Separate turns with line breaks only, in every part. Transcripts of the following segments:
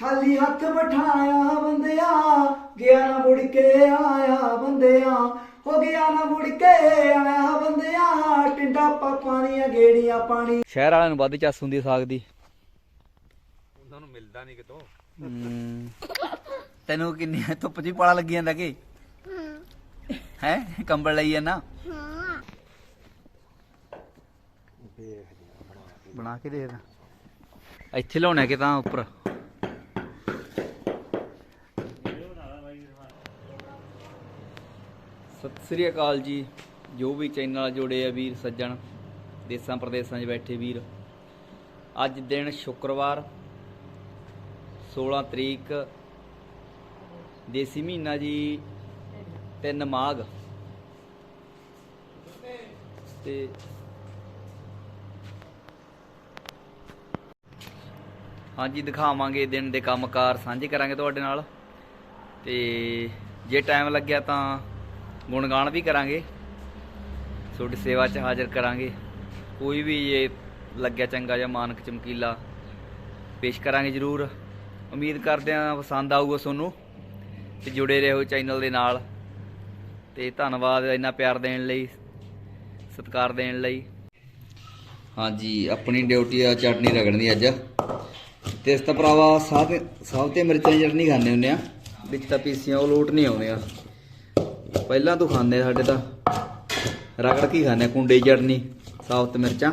ਖਾਲੀ ਹੱਥ ਬਿਠਾਇਆ ਬੰਦਿਆ ਗਿਆ ਨਾ ਮੁੜ ਕੇ ਆਇਆ ਬੰਦਿਆ। ਹੋ ਗਿਆ ਨਾ ਮੁੜ ਕੇ ਆਇਆ ਬੰਦਿਆ ਟਿੰਡਾ ਪਾਪਾਂ ਦੀਆਂ ਗੇੜੀਆਂ ਪਾਣੀ।
ਸ਼ਹਿਰ ਵਾਲਿਆਂ ਨੂੰ ਵੱਧ ਚੱਸ ਹੁੰਦੀ ਸਾਗ ਦੀ।
ਉਹਨਾਂ ਨੂੰ ਮਿਲਦਾ ਨਹੀਂ ਕਿਤੋਂ।
ਤੈਨੂੰ ਕਿੰਨੀ ਧੁੱਪ ਜੀ ਪਾਲਾ ਲੱਗੀ ਜਾਂਦਾ ਕਿ? ਹੈ? ਕੰਬਲ ਲਈ ਜਾਂਦਾ? ਬਣਾ ਕੇ। ਦੇਖਦਾ ਇੱਥੇ ਲਾਉਣਾ ਕਿ ਤਾਂ ਉੱਪਰ ਸਤਿ ਸ੍ਰੀ ਅਕਾਲ ਜੀ। ਜੋ ਵੀ ਚੈਨਲ ਨਾਲ ਜੁੜੇ ਆ ਵੀਰ, ਸੱਜਣ, ਦੇਸਾਂ ਪ੍ਰਦੇਸਾਂ 'ਚ ਬੈਠੇ ਵੀਰ। ਅੱਜ ਦਿਨ ਸ਼ੁੱਕਰਵਾਰ 16 ਤਰੀਕ, ਦੇਸੀ ਮਹੀਨਾ ਜੀ 3 ਮਾਘ। ਤੇ ਹਾਂਜੀ, ਦਿਖਾਵਾਂਗੇ ਦਿਨ ਦੇ ਕੰਮਕਾਰ, ਸਾਂਝੇ ਕਰਾਂਗੇ ਤੁਹਾਡੇ ਨਾਲ। ਤੇ ਜੇ ਟਾਈਮ ਲੱਗਿਆ ਤਾਂ ਗੁਣਗਾਨ ਵੀ ਕਰਾਂਗੇ। ਤੁਹਾਡੀ ਸੇਵਾ 'ਚ ਹਾਜ਼ਰ ਕਰਾਂਗੇ। ਕੋਈ ਵੀ ਇਹ ਲੱਗਿਆ ਚੰਗਾ ਜਾਂ ਮਾਨਕ ਚਮਕੀਲਾ ਪੇਸ਼ ਕਰਾਂਗੇ ਜ਼ਰੂਰ। ਉਮੀਦ ਕਰਦੇ ਹਾਂ ਪਸੰਦ ਆਊਗਾ ਤੁਹਾਨੂੰ ਤੇ ਜੁੜੇ ਰਹੋ ਚੈਨਲ ਦੇ ਨਾਲ। ਤੇ ਧੰਨਵਾਦ ਇੰਨਾ ਪਿਆਰ ਦੇਣ ਲਈ ਸਤਿਕਾਰ ਦੇਣ ਲਈ। ਹਾਂਜੀ ਆਪਣੀ ਡਿਊਟੀ ਆ ਚਟਨੀ ਰਗੜਨ ਦੀ ਅੱਜ। ਤੇ ਇਸ ਤਾਂ ਭਰਾਵਾ ਸਾਹ ਸਾਹ ਤੇ ਮਿਰਚਾਂ ਚਟਨੀ ਖਾਂਦੇ ਹੁੰਦੇ ਆ। ਵਿੱਚ ਤਾਂ ਪੀਸੀਆਂ ਉਹ ਲੋਟ ਨਹੀਂ ਆਉਂਦੀਆਂ। ਪਹਿਲਾਂ ਤੋਂ ਖਾਂਦੇ ਸਾਡੇ ਤਾਂ। ਰਗੜ ਕੇ ਖਾਂਦੇ ਕੁੰਡੇ ਚੜਨੀ ਚਟਨੀ, ਸਾਬਤ ਮਿਰਚਾਂ।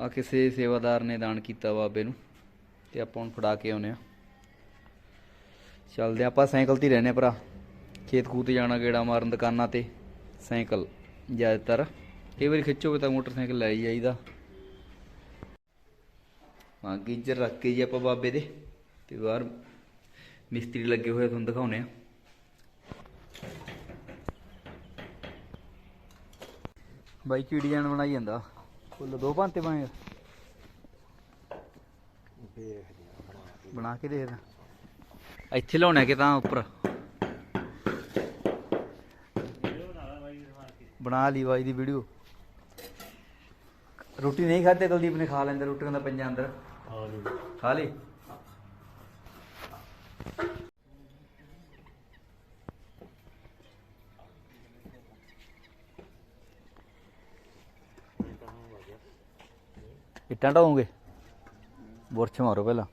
ਆ ਕਿਸੇ ਸੇਵਾਦਾਰ ਨੇ ਦਾਨ ਕੀਤਾ ਬਾਬੇ ਨੂੰ, ਤੇ ਆਪਾਂ ਹੁਣ ਫੜਾ ਕੇ ਆਉਨੇ ਆ। ਚੱਲਦੇ ਆਪਾਂ, ਸਾਈਕਲ ਤੇ ਰਹਿੰਦੇ ਆ ਭਰਾ। ਖੇਤ ਖੂਤ ਜਾਣਾ ਗੇੜਾ ਮਾਰਨ ਦੁਕਾਨਾਂ ਤੇ, ਸਾਈਕਲ ਜ਼ਿਆਦਾਤਰ। ਕਈ ਵਾਰੀ ਖਿੱਚੋਗੇ ਤਾਂ ਮੋਟਰਸਾਈਕਲ ਲੈ ਜਾਈਦਾ। ਹਾਂ ਗੀਜਰ ਰੱਖ ਕੇ ਜੀ ਆਪਾਂ ਬਾਬੇ ਦੇ, ਤੇ ਬਾਹਰ ਮਿਸਤਰੀ ਲੱਗੇ ਹੋਏ ਤੁਹਾਨੂੰ ਦਿਖਾਉਨੇ ਆ। ਬਾਈ ਕੀ ਡਿਜ਼ਾਈਨ ਬਣਾਈ ਜਾਂਦਾ? ਫੁੱਲ ਦੋ ਭਾਂਤੇ ਬਣੇ ਆ? ਬਣਾ ਕੇ ਦੇਖਦਾ। ਇੱਥੇ ਲਾਉਣਾ ਕਿ ਤਾਂ ਉੱਪਰ? ਬਣਾ ਲਈ ਬਾਈ ਦੀ ਵੀਡੀਓ। ਰੋਟੀ ਨਹੀਂ ਖਾਦੇ ਕੁਲਦੀਪ ਨੇ ਖਾ ਲੈਂਦਾ ਰੋਟੀ ਕਹਿੰਦਾ ਪੰਜਾਂ ਅੰਦਰ। ਖਾ ਲਈ? ਇੱਟਾਂ ਢਾਉਂਗੇ। ਬੁਰਛ ਮਾਰੋ ਪਹਿਲਾਂ।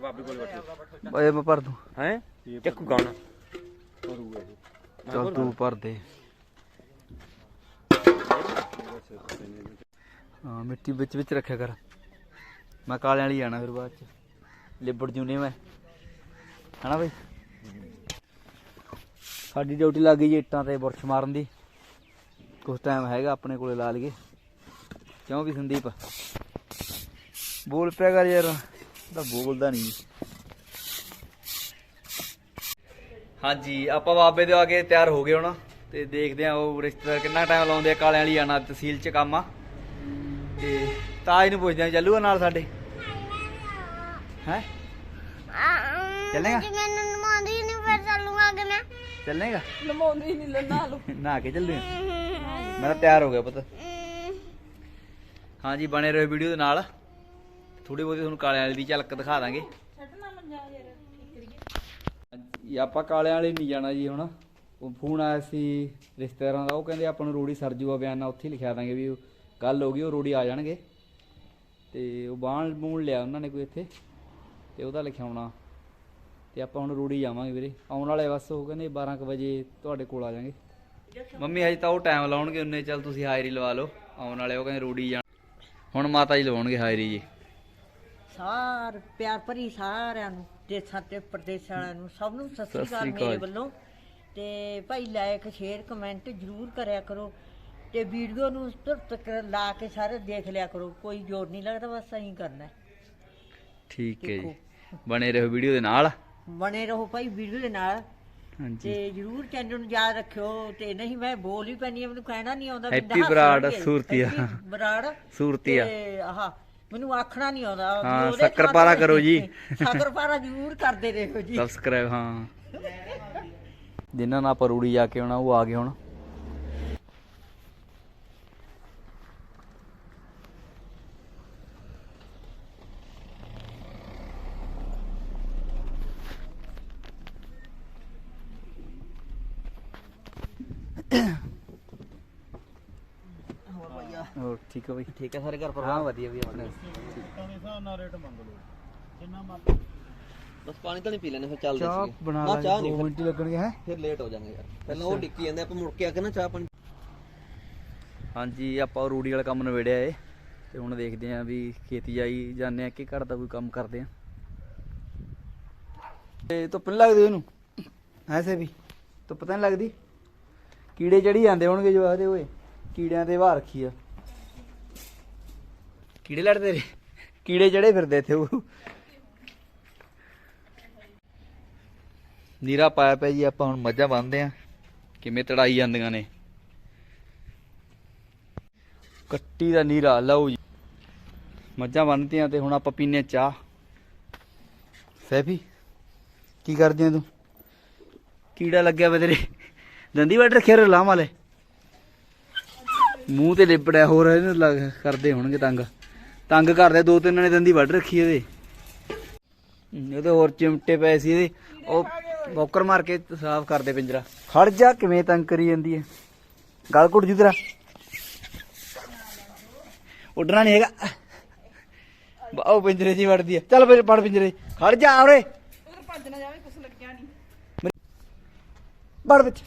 ਬਾਬੇ ਕੋਲ ਬੈਠੇ
ਓਏ ਮੈਂ ਭਰ ਦੂੰ।
ਹੈ? ਚੱਕੂ ਗਾਣਾ।
ਚੱਲ ਤੂੰ ਭਰ ਦੇ। ਹਾਂ ਮਿੱਟੀ ਵਿੱਚ ਵਿੱਚ ਰੱਖਿਆ ਕਰ। ਮੈਂ ਕਾਲਿਆਂ ਵਾਲੀ ਜਾਣਾ ਫਿਰ ਬਾਅਦ ਚ। ਲਿਬੜ ਜੂਨੇ ਮੈਂ। ਹਨਾ ਬਈ? ਸਾਡੀ ਡਿਊਟੀ ਲੱਗ ਗਈ ਜੀ ਇੱਟਾਂ ਤੇ ਬੁਰਸ਼ ਮਾਰਨ ਦੀ। ਕੁਝ ਟਾਈਮ ਹੈਗਾ ਆਪਣੇ ਕੋਲੇ ਲਾ ਲਈਏ। ਕਿਉਂ ਵੀ ਸੰਦੀਪ? ਬੋਲ ਪਿਆ ਕਰ ਯਾਰ। ਤਾਂ ਬੋਲਦਾ ਨਹੀਂ ਹਾਂਜੀ ਆਪਾਂ ਬਾਬੇ ਦੇ ਆ ਕੇ ਤਿਆਰ ਹੋ ਗਏ ਹੁਣ। ਤੇ ਦੇਖਦੇ ਆ ਉਹ ਰਿਸ਼ਤੇਦਾਰ ਕਿੰਨਾ ਟਾਈਮ ਲਾਉਂਦੇ ਆ। ਕਾਲਿਆਂ ਵਾਲੀ ਆਣਾ ਤਹਿਸੀਲ ਚ ਕੰਮ ਆ। ਤੇ ਤਾਜ ਨੂੰ ਪੁੱਛਦੇ ਆ ਚੱਲੂਗਾ ਨਾਲ ਸਾਡੇ? ਹੈ? ਚੱਲੇਗਾ?
ਮੈਨੂੰ ਨਮਾਉਂਦੀ ਨਹੀਂ ਫਿਰ ਚੱਲੂਗਾ ਕਿ ਮੈਂ।
ਚੱਲੇਗਾ?
ਨਮਾਉਂਦੀ ਨਹੀਂ ਲੈਣਾ ਲੋ
ਨਾ ਕੇ ਚੱਲੂ ਮੈਂ ਤਾਂ ਤਿਆਰ ਹੋ ਗਿਆ ਪੁੱਤ। ਹਾਂਜੀ ਬਣੇ ਰਹੋ ਵੀਡੀਓ ਦੇ ਨਾਲ। ਥੋੜੀ ਬਹੁਤੀ ਤੁਹਾਨੂੰ ਕਾਲਿਆਂ ਵਾਲੀ ਦੀ ਝਲਕ ਦਿਖਾ ਦਾਂਗੇ। ਹਾਂਜੀ, ਆਪਾਂ ਕਾਲਿਆਂ ਵਾਲੇ ਨਹੀਂ ਜਾਣਾ ਜੀ ਹੁਣ। ਉਹ ਫੋਨ ਆਇਆ ਸੀ ਰਿਸ਼ਤੇਦਾਰਾਂ ਦਾ ਉਹ ਕਹਿੰਦੇ ਆਪਾਂ ਨੂੰ ਰੋੜੀ ਸਰਜੂਆ ਬਿਆਨਾ ਉੱਥੇ ਲਿਖਿਆ ਦਾਂਗੇ ਵੀ ਗੱਲ ਹੋ ਗਈ ਉਹ ਰੋੜੀ ਆ ਜਾਣਗੇ। ਤੇ ਉਹ ਬਾਣ ਬੂਣ ਲਿਆ ਉਹਨਾਂ ਨੇ ਕੋਈ ਇੱਥੇ ਤੇ ਉਹਦਾ ਲਿਖਾਉਣਾ। ਤੇ ਆਪਾਂ ਹੁਣ ਰੋੜੀ ਜਾਵਾਂਗੇ ਵੀਰੇ। ਆਉਣ ਵਾਲੇ ਬਸ ਉਹ ਕਹਿੰਦੇ 12 ਕੁ ਵਜੇ ਤੁਹਾਡੇ ਕੋਲ ਆ ਜਾਾਂਗੇ ਮੰਮੀ ਹਜੇ ਤਾਂ ਉਹ ਟਾਈਮ ਲਾਉਣਗੇ ਉਹਨੇ ਚੱਲ ਤੁਸੀਂ ਹਾਜ਼ਰੀ ਲਵਾ ਲਓ। ਆਉਣ ਵਾਲੇ ਉਹ ਕਹਿੰਦੇ ਰੋੜੀ ਜਾਣ। ਹੁਣ ਮਾਤਾ ਜੀ ਲਵਾਉਣਗੇ ਹਾਜ਼ਰੀ ਜੀ।
ਸਾਰ ਪਿਆਰ ਭਰੀ ਸਾਰਿਆਂ ਨੂੰ ਦੇਸਾਂ ਤੇ ਪ੍ਰਦੇਸਾਂ ਵਾਲਿਆਂ ਨੂੰ ਸਭ ਨੂੰ ਸਤਿ ਸ੍ਰੀ ਅਕਾਲ। ਮੇਰੇ ਵੱਲੋਂ। ਤੇ ਭਾਈ ਲਾਇਕ ਸ਼ੇਅਰ ਕਮੈਂਟ ਜਰੂਰ ਕਰਿਆ ਕਰੋ। ਤੇ ਵੀਡੀਓ ਨੂੰ ਤੁਰਤ ਕਰ ਲਾ ਕੇ ਸਾਰੇ ਦੇਖ ਲਿਆ ਕਰੋ ਕੋਈ ਜੋਰ ਨਹੀਂ ਲੱਗਦਾ ਬਸ ਐਂ ਕਰਨਾ ਹੈ।
ਠੀਕ ਹੈ ਜੀ। ਬਣੇ ਰਹੋ ਵੀਡੀਓ ਦੇ ਨਾਲ।
ਬਣੇ ਰਹੋ ਭਾਈ ਵੀਡੀਓ ਦੇ ਨਾਲ।
ਹਾਂਜੀ।
ਤੇ ਜਰੂਰ ਚੈਨਲ ਨੂੰ ਯਾਦ ਰੱਖਿਓ ਤੇ ਨਹੀਂ ਮੈਂ ਬੋਲ ਹੀ ਪੈਣੀ ਆ ਮੈਨੂੰ ਕਹਿਣਾ ਨਹੀਂ ਆਉਂਦਾ
ਹੈਪੀ
ਮੈਨੂੰ
ਬਰਾੜ। ਸੂਰਤੀਆ।
ਬਰਾੜ।
ਸੂਰਤੀਆ।
ਤੇ ਆਹ ਮੈਨੂੰ ਆਖਣਾ ਨਹੀਂ ਆਉਂਦਾ।
ਹਾਂ,
ਉਹਦੇ
ਸ਼ੱਕਰਪਾਰਾ ਕਰੋ ਜੀ।
ਸ਼ੱਕਰਪਾਰਾ ਜਰੂਰ ਕਰਦੇ ਰਹੋ ਜੀ।
ਸਬਸਕ੍ਰਾਈਬ ਹਾਂ। ਜਿਨ੍ਹਾਂ ਨਾਲ ਆਪਾਂ ਰੂੜੀ ਜਾ ਕੇ ਆਉਣਾ ਉਹ ਆ ਗਏ ਹੁਣ ਹੋਰ ਠੀਕ ਹੈ ਬਈ।
ਠੀਕ ਹੈ ਸਾਰੇ ਘਰ
ਹਾਂ ਵਧੀਆ ਵੀ ਆਪਣੇ।
ਬਸ ਪਾਣੀ ਤਾਂ ਨਹੀਂ ਪੀ ਲੈਣੇ ਫਿਰ ਚੱਲਦੇ
ਚਾਹ
ਸੀਗੇ।
ਬਣਾ
ਨਾ
ਲਾ
ਚਾਹ
2
ਨਹੀਂ
ਮਿੰਟ ਹੀ ਲੱਗਣਗੇ ਹੈ?
ਫਿਰ ਲੇਟ ਹੋ ਜਾਾਂਗੇ ਯਾਰ। ਪਹਿਲਾਂ ਉਹ ਡਿੱਕੀ ਜਾਂਦੇ ਆਪਾਂ ਮੁੜ ਕੇ ਆ ਕੇ ਨਾ ਚਾਹ ਪਾਣੀ।
ਹਾਂਜੀ ਆਪਾਂ ਰੂੜੀ ਵਾਲਾ ਕੰਮ ਨਵੇੜਿਆ ਏ। ਤੇ ਹੁਣ ਦੇਖਦੇ ਆਂ ਵੀ ਖੇਤੀ ਜਾਈ ਜਾਂਦੇ ਆ ਕਿ ਘਰ ਦਾ ਕੋਈ ਕੰਮ ਕਰਦੇ ਆ। ਤੇ ਧੁੱਪ ਨਹੀਂ ਲੱਗਦੀ ਉਹਨੂੰ? ਐਸੇ ਵੀ ਧੁੱਪ ਤਾਂ ਨਹੀਂ ਲੱਗਦੀ? ਕੀੜੇ ਚੜੀ ਜਾਂਦੇ ਹੋਣਗੇ ਜੋ ਆਦੇ ਓਏ। ਕੀੜਿਆਂ ਤੇ ਵਾਹ ਰੱਖੀ ਆ। ਕੀੜੇ ਲੜਦੇ ਨੇ? ਕੀੜੇ ਚੜੇ ਫਿਰਦੇ ਇੱਥੇ ਉਹ। ਨੀਰਾ ਪਾਇਆ ਪਿਆ ਜੀ, ਆਪਾਂ ਹੁਣ ਮੱਝਾਂ ਬੰਨਦੇ ਆ ਕਿਵੇਂ ਤੜਾਈ ਜਾਂਦੀਆਂ ਨੇ। ਕੱਟੀ ਦਾ ਨੀਰਾ, ਲਓ ਜੀ। ਮੱਝਾਂ ਬੰਨਤੀਆਂ ਤੇ ਹੁਣ ਆਪਾਂ ਪੀਨੇ ਚਾਹ। ਸੈਫੀ, ਕੀ ਕਰਦੀ ਆ ਤੂੰ? ਕੀੜਾ ਲੱਗਿਆ ਵੇ ਤੇਰੇ। ਦੰਦੀ ਵੱਢ ਰੱਖਿਆ ਰੇ ਲਾਮ ਵਾਲੇ। ਮੂੰਹ ਤੇ ਲਿਪੜਿਆ ਹੋਰ ਇਹਨੂੰ ਕਰਦੇ ਹੋਣਗੇ ਤੰਗ। ਤੰਗ ਕਰਦੇ ਦੋ ਤਿੰਨ ਨੇ ਦੰਦੀ ਵੱਢ ਰੱਖੀ ਇਹਦੇ। ਇਹਦੇ ਹੋਰ ਚਿਮਟੇ ਪਏ ਸੀ ਇਹਦੇ। ਉਹ ਬੌਕਰ ਮਾਰ ਕੇ ਸਾਫ਼ ਕਰਦੇ ਪਿੰਜਰਾ। ਖੜ ਜਾ ਕਿਵੇਂ ਤੰਗ ਕਰੀ ਜਾਂਦੀ ਹੈ ਗਲ ਘੁੱਟ ਜੂ ਤੇਰਾ। ਉੱਡਣਾ ਨਹੀਂ ਹੈਗਾ। ਬਾਉ ਪਿੰਜਰੇ 'ਚ ਹੀ ਵੜਦੀ ਹੈ ਚੱਲ ਫਿਰ ਪੜ ਪਿੰਜਰੇ। ਖੜ ਜਾ ਉਰੇ।
ਉਧਰ ਭੱਜ ਨਾ ਜਾਵੇ ਕੁਛ ਲੱਗਿਆ ਨਹੀਂ
ਵੜ ਵਿੱਚ।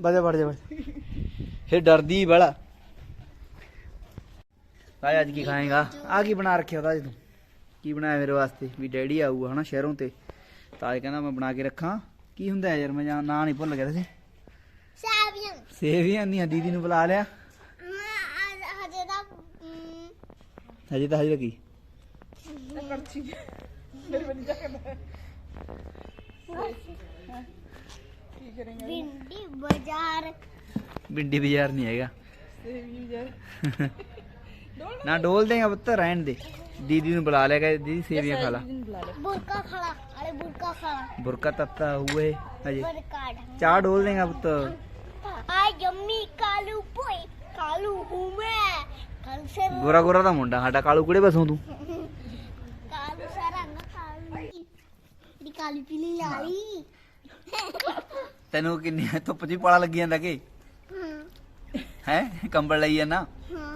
ਬਾਹਰ
ਵੜ ਜਾ ਵੜ ਫਿਰ ਡਰਦੀ ਬੜਾ। ਭਾਈ ਅੱਜ ਕੀ ਖਾਏਗਾ? ਆ ਕੀ ਬਣਾ ਰੱਖਿਆ ਉਹਦਾ ਅੱਜ ਤੂੰ? ਕੀ ਬਣਾਇਆ ਮੇਰੇ ਵਾਸਤੇ? ਵੀ ਡੈਡੀ ਆਊਗਾ ਹਨਾ ਸ਼ਹਿਰੋਂ ਤੇ। ਤਾਂ ਇਹ ਕਹਿੰਦਾ ਮੈਂ ਬਣਾ ਕੇ ਰੱਖਾਂ। ਕੀ ਹੁੰਦਾ ਯਾਰ ਮੈਂ ਜਾਂ ਨਾਂ ਨਹੀਂ ਭੁੱਲ ਗਿਆ ਤੇ
ਸੈਵੀਅਨ
ਸੇਵੀਆਂ ਨਹੀਂ ਦੀਦੀ ਨੂੰ ਬੁਲਾ ਲਿਆ।
ਹਜੇ ਦਾ ਮ,
ਹਜੇ ਤਾਂ ਹਜੇ ਲੱਗੀ
ਕੜਛੀ ਮੇਰੇ ਬੰਦੇ ਜਾ ਕੇ। ਕੀ ਕਰੇਂਗਾ
ਭਿੰਡੀ ਬਾਜ਼ਾਰ।
ਬਿੰਡੀ ਬਾਜ਼ਾਰ ਨਹੀਂ ਹੈਗਾ।
ਤੇ ਵੀ ਯਾਰ
ਨਾ ਡੋਲ ਦੇਗਾ ਪੁੱਤ ਰਹਿਣ ਦੇ। ਦੀਦੀ ਨੂੰ ਬੁਲਾ ਲਿਆ ਕਿ ਦੀਦੀ ਸੇਵੀਆਂ ਖਾ ਲਾ।
ਬੁਰਕਾ ਖੜਾ ਅਰੇ ਬੁਰਕਾ ਖੜਾ
ਬੁਰਕਾ ਤੱਤਾ ਹੁਏ ਹਜੇ। ਚਾਹ ਡੋਲ ਦੇਗਾ ਪੁੱਤ।
ਆ ਜੰਮੀ ਕਾਲੂ ਪੋਈ ਕਾਲੂ ਹੂੰ ਮੈਂ ਕੱਲ ਸੇ
ਗੋਰਾ ਗੋਰਾ ਦਾ ਮੁੰਡਾ ਸਾਡਾ ਕਾਲੂ ਕੁੜੇ ਬਸੋਂ ਤੂੰ?
ਕਾਲੂ ਸਾਰਾ ਨਾ ਕਾਲੂ। ਦੀ ਕਾਲੀ ਪੀਲੀ ਲਾਲੀ।
ਤੈਨੂੰ ਕਿੰਨੀ ਧੁੱਪ ਜੀ ਪਾਲਾ ਲੱਗੀ ਜਾਂਦਾ ਕਿ?
ਹਾਂ।
ਹੈ ਕੰਬਲ ਲਈ ਜਾਂਦਾ?
ਹਾਂ।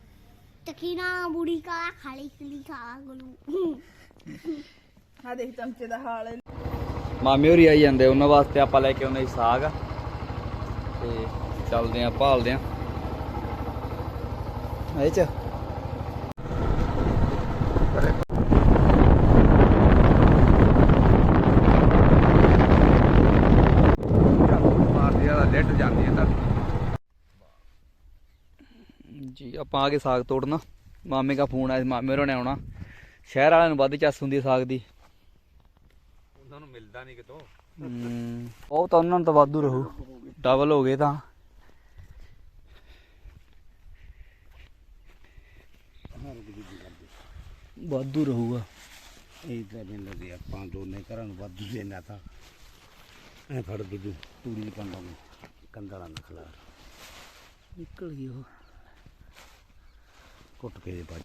ਤਕੀਨਾ ਬੁੜੀ ਕਾਲਾ ਖਾਲੀ ਕਲੀ ਕਾਲਾ ਗਲੂ।
ਆ ਦੇਖ ਚਮਚੇ ਦਾ ਹਾਲ
ਮਾਮੇ ਹੋਰੀ ਆਈ ਜਾਂਦੇ ਉਹਨਾਂ ਵਾਸਤੇ ਆਪਾਂ ਲੈ ਕੇ ਆਉਂਦੇ ਸਾਗ। ਤੇ ਚੱਲਦੇ ਆਂ ਭਾਲਦੇ ਆਂ ਇਹ ਚ? ਜੀ ਆਪਾਂ ਆ ਕੇ ਸਾਗ ਤੋੜਨਾ। ਮਾਮੇ ਦਾ ਫੋਨ ਆਇਆ ਮਾਮੇ ਹੋਰਾਂ ਨੇ ਆਉਣਾ। ਸ਼ਹਿਰ ਵਾਲਿਆਂ ਨੂੰ ਵੱਧ ਚੱਸ ਹੁੰਦੀ ਸਾਗ ਦੀ।
ਉਹਨਾਂ ਨੂੰ ਮਿਲਦਾ ਨਹੀਂ ਕਿਤੋਂ।
ਉਹ ਤਾਂ ਉਹਨਾਂ ਨੂੰ ਤਾਂ ਵਾਧੂ ਰਹੂ। ਡਬਲ ਹੋ ਗਏ ਤਾਂ। ਵਾਧੂ ਰਹੂਗਾ।
ਇਹ ਤਾਂ ਨਹੀਂ ਲੱਗੇ ਆਪਾਂ ਦੋਨੇ ਘਰਾਂ ਨੂੰ ਵਾਧੂ ਦੇਣਾ ਤਾਂ। ਐ ਫੜ ਦੂਜੂ। ਤੂੜੀ ਕੰਦਾਂ ਨੂੰ ਕੰਦਾਂ ਨਾਲ ਨਖਲਾ।
ਨਿਕਲ ਗਈ ਉਹ।
ਘੁੱਟ ਕੇ ਜੇ ਬਾਅਦ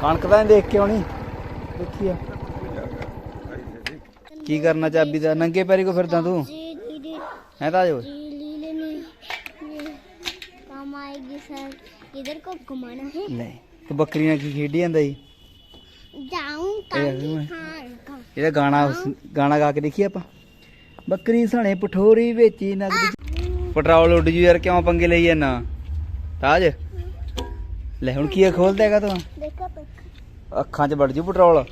ਕਣਕ ਦਾ ਦੇਖ ਕੇ ਆਉਣੀ। ਦੇਖੀ ਆ। ਕੀ ਕਰਨਾ ਚਾਬੀ ਦਾ? ਨੰਗੇ ਪੈਰੀ ਕੋ ਫਿਰਦਾ ਤੂੰ? ਹੈ ਤਾਂ ਜੋ
ਕੰਮ ਆਏਗੀ ਸਰ। ਇਧਰ ਕੋ ਘੁਮਾਣਾ ਹੈ?
ਨਹੀਂ ਤੂੰ ਬੱਕਰੀਆਂ ਕੀ ਖੇਡੀ ਜਾਂਦਾ ਜੀ?
ਜਾਉਂ
ਕਾਂਗੀ
ਖਾਨ
ਇਹਦਾ ਗਾਣਾ ਗਾਣਾ ਗਾ ਕੇ ਦੇਖੀ ਆਪਾਂ। ਬੱਕਰੀ ਸਣੇ ਪਠੋਰੀ ਵੇਚੀ ਨਗਦੀ ਪੈਟਰੋਲ ਉੱਡ ਜੂ ਯਾਰ ਕਿਉਂ ਪੰਗੇ ਲਈ ਜਾਂਦਾ ਤਾਜ ਲੈ ਹੁਣ ਕੀ ਖੋਲ ਦੇਗਾ ਤੂੰ? ਅੱਖਾਂ 'ਚ ਵੜ ਜੂ ਪੈਟਰੋਲ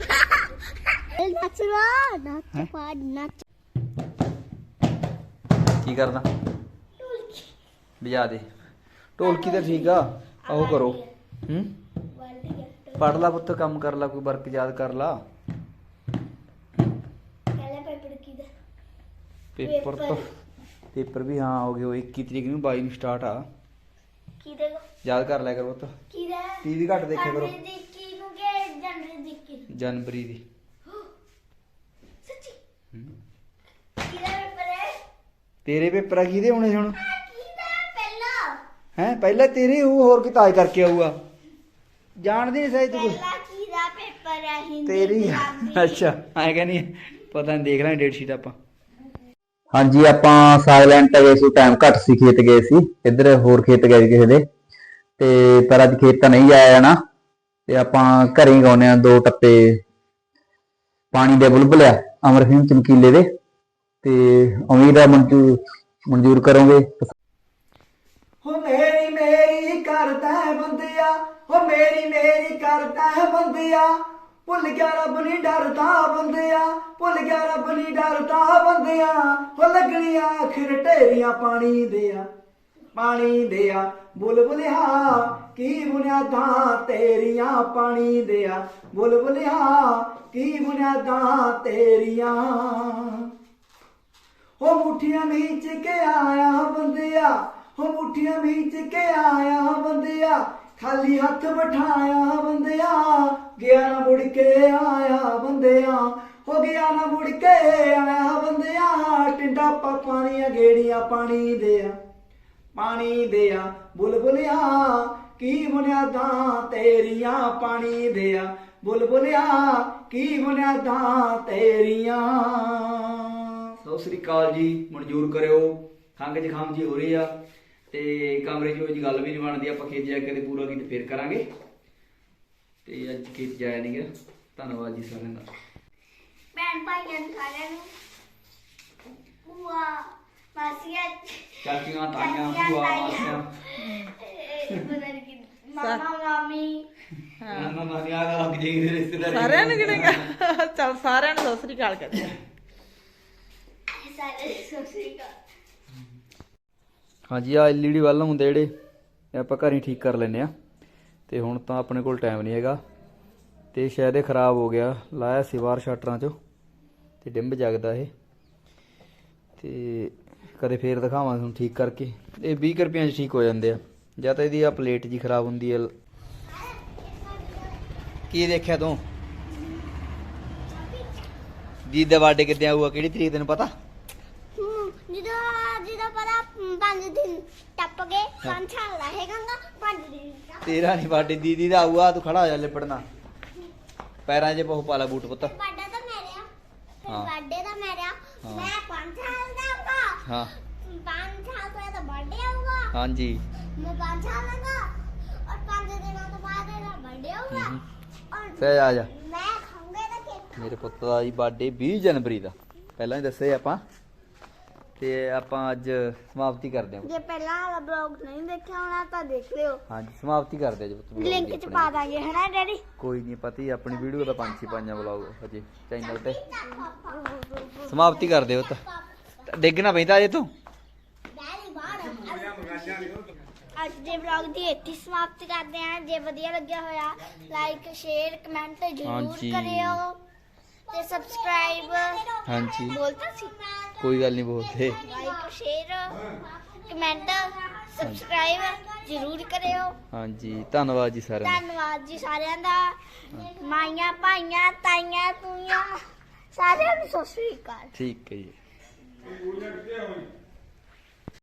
ਕੀ ਕਰਦਾ? ਵਜਾ ਦੇ। ਢੋਲਕੀ ਤੇ ਠੀਕ ਆ ਉਹ ਕਰੋ। ਹੂੰ? ਪੜ ਲੈ ਪੁੱਤ ਕੰਮ ਕਰ ਲੈ ਕੋਈ ਵਰਕ ਯਾਦ ਕਰ ਲਾ।
ਪੇਪਰ
ਤਾਂ ਪੇਪਰ ਵੀ ਹਾਂ ਹੋ ਗਏ ਉਹ 21 ਤਰੀਕ ਨੂੰ 22 ਨੂੰ ਸਟਾਰਟ ਆ।
ਕਿਹਦੇ
ਯਾਦ ਕਰ ਲਿਆ ਕਰੋ ਪੁੱਤ।
ਕਿਹਦਾ
ਟੀਵੀ ਘੱਟ ਦੇਖਿਆ ਕਰੋ।
ਫਰਵਰੀ ਦੀ ਕੀ ਨੂੰ ਕਿ ਜਨਵਰੀ ਦੀ ਕੀ ਨੂੰ?
ਜਨਵਰੀ ਦੀ।
ਸੱਚੀ? ਕਿਹਦਾ ਪੇਪਰ ਹੈ?
ਤੇਰੇ ਪੇਪਰ ਆ ਕਿਹਦੇ ਹੋਣੇ ਹੁਣ? ਹੈ ਪਹਿਲਾਂ ਤੇਰੇ ਉਹ ਹੋਰ ਕਿਤਾਜ ਕਰਕੇ ਆਊਗਾ। ਜਾਣਦੀ ਨਹੀਂ ਸਹੀ ਤੂੰ ਕੁਛ।
ਪਹਿਲਾ ਕਿਹਦਾ ਪੇਪਰ ਹੈ? ਹਿੰਦੀ
ਤੇਰੀ? ਅੱਛਾ ਐ ਕਹਿੰਦੀ ਪਤਾ ਨਹੀਂ ਦੇਖ ਲਾਂਗੇ ਡੇਟ ਸ਼ੀਟ ਆਪਾਂ। ਹਾਂਜੀ, ਆਪਾਂ ਸਾਇਲੈਂਟ ਗਏ ਸੀ ਟਾਈਮ ਘੱਟ ਸੀ, ਖੇਤ ਗਏ ਸੀ। ਇੱਧਰ ਹੋਰ ਖੇਤ ਗਏ ਕਿਸੇ ਦੇ। ਤੇ ਪਰ ਅੱਜ ਖੇਤ ਤਾਂ ਨਹੀਂ ਆਇਆ ਜਾਣਾ ਤੇ ਆਪਾਂ ਘਰੇ ਹੀ ਗਾਉਨੇ ਆ ਦੋ ਟੱਪੇ ਪਾਣੀ ਦੇ ਬੁਲਬੁਲਿਆ ਅਮਰ ਸਿੰਘ ਚਮਕੀਲੇ ਦੇ। ਤੇ ਉਮੀਦ ਆ ਮਨਜ਼ੂਰ ਮਨਜ਼ੂਰ ਕਰੋਗੇ।
ਹੋ ਮੇਰੀ ਮੇਰੀ ਕਰਦਾ ਹੈ ਬੰਦਿਆ, ਹੋ ਮੇਰੀ ਮੇਰੀ ਕਰਦਾ ਹੈ ਬੰਦਿਆ। ਭੁੱਲ ਗਿਆ ਰੱਬ ਨਹੀਂ ਡਰਦਾ ਬੰਦਿਆ, ਭੁੱਲ ਗਿਆ ਰੱਬ ਨਹੀਂ ਡਰਦਾ ਬੰਦਿਆ। ਹੋ ਲੱਗਣੀ ਆਖਿਰ ਢੇਰੀਆਂ ਪਾਣੀ ਦੇ ਆ ਪਾਣੀ ਦੇ ਆ ਬੁਲਬੁਲਿਆ ਕੀ ਬੁਨਿਆਦਾਂ ਤੇਰੀਆਂ ਪਾਣੀ ਦੇ ਆ ਬੁਲਬੁਲਿਆ ਕੀ ਬੁਨਿਆਦਾਂ ਤੇਰੀਆਂ। ਹੋ ਮੁੱਠੀਆਂ ਮੀਚ ਕੇ ਆਇਆ ਬੰਦਿਆ, ਹੋ ਮੁੱਠੀਆਂ ਮੀਚ ਕੇ ਆਇਆ ਬੰਦਿਆ। ਖਾਲੀ ਹੱਥ ਬਿਠਾਇਆ ਬੰਦਿਆ ਗਿਆ ਨਾ ਮੁੜ ਕੇ ਆਇਆ ਬੰਦਿਆ। ਹੋ ਗਿਆ ਨਾ ਮੁੜ ਕੇ ਆਇਆ ਬੰਦਿਆ, ਟਿੰਡਾ ਪਾਪਾਂ ਦੀਆਂ ਗੇੜੀਆਂ ਪਾਣੀ ਦੇ ਆ ਪਾਣੀ ਦੇ ਆ ਬੁਲਬੁਲਿਆ, ਕੀ ਬੁਨਿਆਦਾਂ ਤੇਰੀਆਂ ਪਾਣੀ ਦੇ ਆ ਬੁਲਬੁਲਿਆ, ਕੀ ਬੁਨਿਆਦਾਂ ਤੇਰੀਆਂ। ਸਤਿ ਸ੍ਰੀ ਅਕਾਲ ਜੀ, ਮਨਜ਼ੂਰ ਕਰਿਓ, ਖੰਗ ਜ਼ੁਕਾਮ ਜੀ ਹੋ ਰਹੀ ਆ। ਤੇ ਕਮਰੇ 'ਚ ਜੀ ਗੱਲ ਵੀ ਨਹੀਂ ਬਣਦੀ ਆਪਾਂ ਖੇਤ ਜਾ ਕੇ ਕਦੇ ਪੂਰਾ ਕੀਤੇ ਫੇਰ ਕਰਾਂਗੇ। ਤੇ ਅੱਜ ਖੇਤ ਜਾਇਆ ਨਹੀਂ ਗਿਆ। ਧੰਨਵਾਦ ਜੀ ਸਾਰਿਆਂ ਦਾ।
ਭੈਣ ਭਾਈਆਂ ਨੂੰ ਸਾਰਿਆਂ ਨੂੰ। ਭੂਆ ਮਾਸੀਆਂ
ਚਾਚੀਆਂ ਤਾਈਆਂ ਭੂਆ। ਮਾਸੀਆਂ।
ਪਤਾ ਨਹੀਂ ਕਿ ਮਾਮਾ ਮਾਮੀ।
ਨਾ ਨਾ ਨਿਆ ਦਾ ਲੱਗ ਜਾਈ ਰਿਸ਼ਤੇਦਾਰ
ਸਾਰਿਆਂ ਨੂੰ ਕਿਹਨੇ ਕਹਾ ਚਲ ਸਾਰਿਆਂ ਨੂੰ ਸਤਿ ਸ੍ਰੀ ਅਕਾਲ ਕਰ
ਸਾਰੇ ਸੋਸੀ ਕਾ
ਹਾਂਜੀ ਆ ਐਲਈਡੀ ਵੱਲ ਹੁੰਦੇ ਜਿਹੜੇ, ਇਹ ਆਪਾਂ ਘਰ ਹੀ ਠੀਕ ਕਰ ਲੈਨੇ ਆ ਤੇ ਹੁਣ ਤਾਂ ਆਪਣੇ ਕੋਲ ਟਾਈਮ ਨਹੀਂ ਹੈਗਾ। ਤੇ ਸ਼ਾਇਦ ਇਹ ਖਰਾਬ ਹੋ ਗਿਆ। ਲਾਇਆ ਸੀ ਬਾਹਰ ਸ਼ਟਰਾਂ 'ਚੋਂ। ਤੇ ਡਿੰਬ ਜਗਦਾ ਇਹ। ਤੇ ਕਦੇ ਫੇਰ ਦਿਖਾਵਾਂ ਤੁਹਾਨੂੰ ਠੀਕ ਕਰਕੇ। ਇਹ 20 ਕੁ ਰੁਪਈਆਂ 'ਚ ਠੀਕ ਹੋ ਜਾਂਦੇ ਆ। ਜਾਂ ਤਾਂ ਇਹਦੀ ਆ ਪਲੇਟ ਜੀ ਖਰਾਬ ਹੁੰਦੀ ਹੈ ਕੀ ਦੇਖਿਆ ਤੂੰ? ਦੀ ਦਾ ਬਰਥਡੇ ਕਿੱਦਾਂ ਆਊਗਾ? ਕਿਹੜੀ ਤਰੀਕ ਤੈਨੂੰ ਪਤਾ?
ਹੂੰ ਜਿਹਦਾ ਜਿਹਦਾ ਪਤਾ ਹਮ, ਪੰਜ ਦਿਨ ਟੱਪ ਗਏ ਪੰਜ ਸਾਲ ਦਾ ਹੈਗਾ ਗਾ, ਪੰਜ ਦਿਨ ਦਾ
ਤੇਰਾ ਨਹੀਂ ਬਰਥਡੇ ਦੀਦੀ ਦਾ ਆਊਗਾ ਤੂੰ ਖੜਾ ਹੋ ਜਾ ਲਿਪੜਨਾ। ਪੈਰਾਂ 'ਚ ਬਹੁ ਪਾ ਲੈ ਬੂਟ ਪੁੱਤ।
ਤਾਂ ਮੇਰਾ ਫਿਰ
ਹਾਂ।
ਬਰਥਡੇ ਤਾਂ ਮੇਰਾ
ਹਾਂ।
ਮੈਂ ਪੰਜ ਸਾਲ ਦਾ ਹੋਊਗਾ
ਹਾਂ।
ਪੰਜ ਸਾਲ ਤੋਂ ਤਾਂ ਬਰਥਡੇ ਹੋਊਗਾ
ਹਾਂਜੀ।
ਮੈਂ ਪੰਜ ਸਾਲ ਦਾ ਗਾ, ਔਰ ਪੰਜ ਦਿਨਾਂ ਤੋਂ ਬਾਅਦ ਇਹਦਾ ਬਰਥਡੇ ਹੋਊਗਾ ਔਰ
ਫੇ ਆ ਜਾ।
ਮੈਂ ਖਾਊਂਗਾ ਤਾਂ ਕੇਕ
ਮੇਰੇ ਪੁੱਤ ਦਾ ਜੀ ਬਰਥਡੇ 20 ਜਨਵਰੀ ਦਾ। ਪਹਿਲਾਂ ਹੀ ਦੱਸੇ ਆਪਾਂ। ਤੇ ਆਪਾਂ ਅੱਜ ਸਮਾਪਤੀ ਕਰਦੇ ਹਾਂ।
ਜੇ ਪਹਿਲਾਂ ਵਾਲਾ ਬਲੌਗ ਨਹੀਂ ਦੇਖਿਆ ਹੋਣਾ ਤਾਂ ਦੇਖ ਲਿਓ।
ਹਾਂਜੀ ਸਮਾਪਤੀ ਕਰਦੇ ਹਾਂ ਜੀ ਪੁੱਤ vlog ਦੀ
ਲਿੰਕ ਚ
ਆਪਣੀ।
ਪਾ ਦਾਂਗੇ ਹਨਾ ਡੈਡੀ?
ਕੋਈ ਨਹੀਂ ਪਤੀ ਆਪਣੀ ਵੀਡੀਓ ਦਾ ਪੰਜ ਛੇ ਪਾਈਆਂ ਵਲੌਗ ਹਜੇ ਚੈਨਲ ਤੇ। ਸਮਾਪਤੀ ਕਰਦੇ ਹੋ ਤਾਂ ਡਿੱਗਣਾ ਪੈਂਦਾ ਜੇ ਤੂੰ।
ਅੱਜ ਦੇ ਵਲੌਗ ਦੀ ਇੱਥੇ ਸਮਾਪਤ ਕਰਦੇ ਹਾਂ। ਜੇ ਵਧੀਆ ਲੱਗਿਆ ਹੋਇਆ ਲਾਈਕ ਸ਼ੇਅਰ ਕਮੈਂਟ ਜ਼ਰੂਰ
ਹਾਂਜੀ।
ਕਰਿਓ। ਤੇ ਸਬਸਕ੍ਰਾਈਬ
ਹਾਂਜੀ।
ਬੋਲਤਾ ਸੀ।
ਕੋਈ ਗੱਲ ਨਹੀਂ ਬੋਲਦੇ।
ਲਾਈਕ ਸ਼ੇਅਰ ਕਮੈਂਟ ਸਬਸਕ੍ਰਾਈਬ ਜ਼ਰੂਰ ਕਰਿਓ।
ਹਾਂਜੀ ਧੰਨਵਾਦ ਜੀ ਸਾਰਿਆਂ ਦਾ।
ਧੰਨਵਾਦ ਜੀ ਸਾਰਿਆਂ ਦਾ। ਮਾਈਆਂ ਭਾਈਆਂ ਤਾਈਆਂ ਤੂਈਆਂ ਸਾਰਿਆਂ ਨੂੰ ਸਤਿ ਸ੍ਰੀ ਅਕਾਲ।
ਠੀਕ ਹੈ ਜੀ।